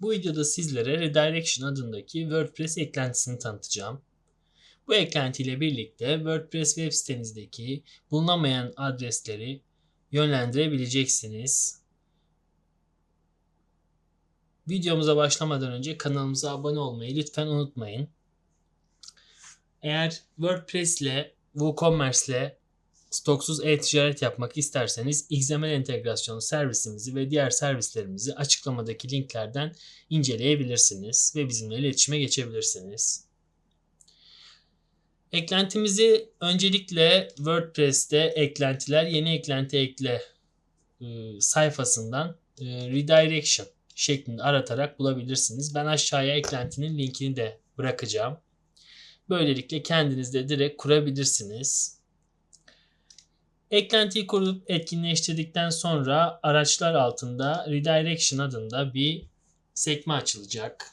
Bu videoda sizlere Redirection adındaki WordPress eklentisini tanıtacağım. Bu eklentiyle birlikte WordPress web sitenizdeki bulunamayan adresleri yönlendirebileceksiniz. Videomuza başlamadan önce kanalımıza abone olmayı lütfen unutmayın. Eğer WordPress ile WooCommerce ile stoksuz e-ticaret yapmak isterseniz XML entegrasyonu servisimizi ve diğer servislerimizi açıklamadaki linklerden inceleyebilirsiniz ve bizimle iletişime geçebilirsiniz. Eklentimizi öncelikle WordPress'te eklentiler yeni eklenti ekle e, sayfasından e, redirection şeklinde aratarak bulabilirsiniz. Ben aşağıya eklentinin linkini de bırakacağım. Böylelikle kendiniz de direkt kurabilirsiniz. Eklentiyi kurup etkinleştirdikten sonra araçlar altında Redirection adında bir sekme açılacak.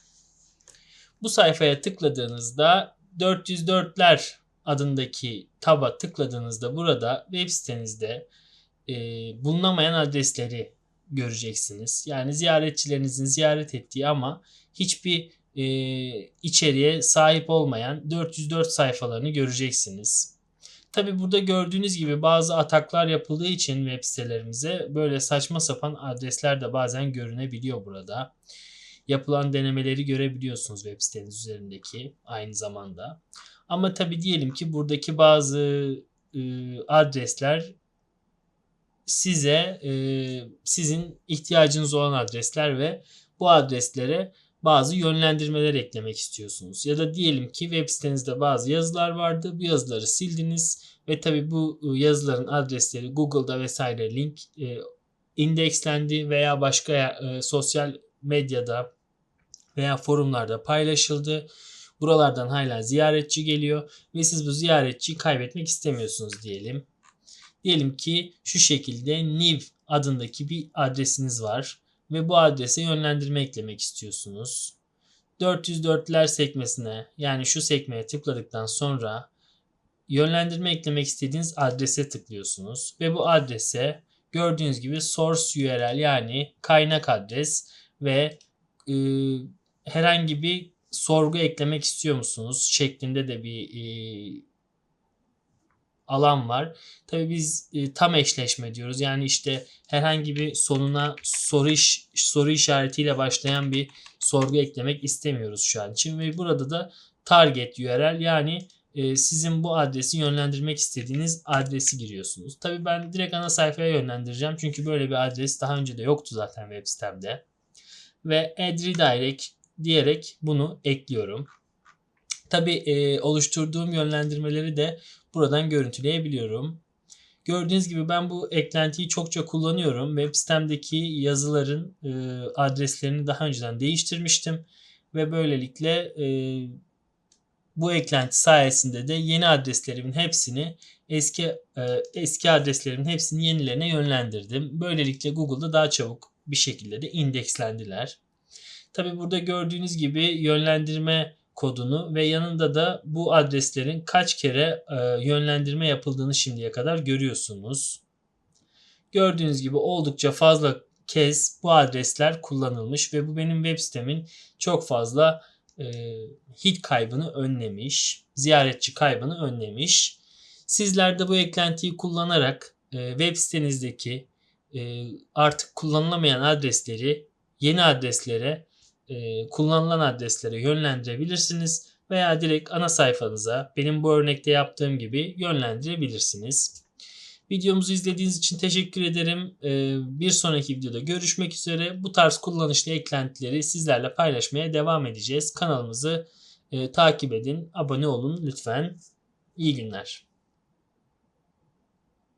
Bu sayfaya tıkladığınızda 404'ler adındaki taba tıkladığınızda burada web sitenizde e, bulunamayan adresleri göreceksiniz. Yani ziyaretçilerinizin ziyaret ettiği ama hiçbir e, içeriğe sahip olmayan 404 sayfalarını göreceksiniz. Tabi burada gördüğünüz gibi bazı ataklar yapıldığı için web sitelerimize böyle saçma sapan adresler de bazen görünebiliyor burada. Yapılan denemeleri görebiliyorsunuz web siteniz üzerindeki aynı zamanda. Ama tabi diyelim ki buradaki bazı e, adresler size e, sizin ihtiyacınız olan adresler ve bu adreslere bazı yönlendirmeler eklemek istiyorsunuz. Ya da diyelim ki web sitenizde bazı yazılar vardı. Bu yazıları sildiniz ve tabi bu yazıların adresleri Google'da vesaire link e, indekslendi veya başka e, sosyal medyada veya forumlarda paylaşıldı. Buralardan hala ziyaretçi geliyor ve siz bu ziyaretçiyi kaybetmek istemiyorsunuz diyelim. Diyelim ki şu şekilde new adındaki bir adresiniz var ve bu adrese yönlendirme eklemek istiyorsunuz. 404'ler sekmesine yani şu sekmeye tıkladıktan sonra yönlendirme eklemek istediğiniz adrese tıklıyorsunuz ve bu adrese gördüğünüz gibi source URL yani kaynak adres ve e, herhangi bir sorgu eklemek istiyor musunuz şeklinde de bir e, alan var. Tabii biz e, tam eşleşme diyoruz. Yani işte herhangi bir sonuna soru iş, soru işaretiyle başlayan bir sorgu eklemek istemiyoruz şu an için ve burada da target URL yani e, sizin bu adresi yönlendirmek istediğiniz adresi giriyorsunuz. Tabii ben direkt ana sayfaya yönlendireceğim. Çünkü böyle bir adres daha önce de yoktu zaten web sitemde. Ve add redirect diyerek bunu ekliyorum. Tabi e, oluşturduğum yönlendirmeleri de buradan görüntüleyebiliyorum. Gördüğünüz gibi ben bu eklentiyi çokça kullanıyorum. Web sitemdeki yazıların e, adreslerini daha önceden değiştirmiştim. Ve böylelikle e, bu eklenti sayesinde de yeni adreslerimin hepsini eski e, eski adreslerimin hepsini yenilerine yönlendirdim. Böylelikle Google'da daha çabuk bir şekilde de indekslendiler. Tabi burada gördüğünüz gibi yönlendirme kodunu ve yanında da bu adreslerin kaç kere e, yönlendirme yapıldığını şimdiye kadar görüyorsunuz. Gördüğünüz gibi oldukça fazla kez bu adresler kullanılmış ve bu benim web sitemin çok fazla e, hit kaybını önlemiş, ziyaretçi kaybını önlemiş. Sizler de bu eklentiyi kullanarak e, web sitenizdeki e, artık kullanılamayan adresleri yeni adreslere e, kullanılan adreslere yönlendirebilirsiniz veya direkt ana sayfanıza benim bu örnekte yaptığım gibi yönlendirebilirsiniz. Videomuzu izlediğiniz için teşekkür ederim. E, bir sonraki videoda görüşmek üzere. Bu tarz kullanışlı eklentileri sizlerle paylaşmaya devam edeceğiz. Kanalımızı e, takip edin, abone olun lütfen. İyi günler.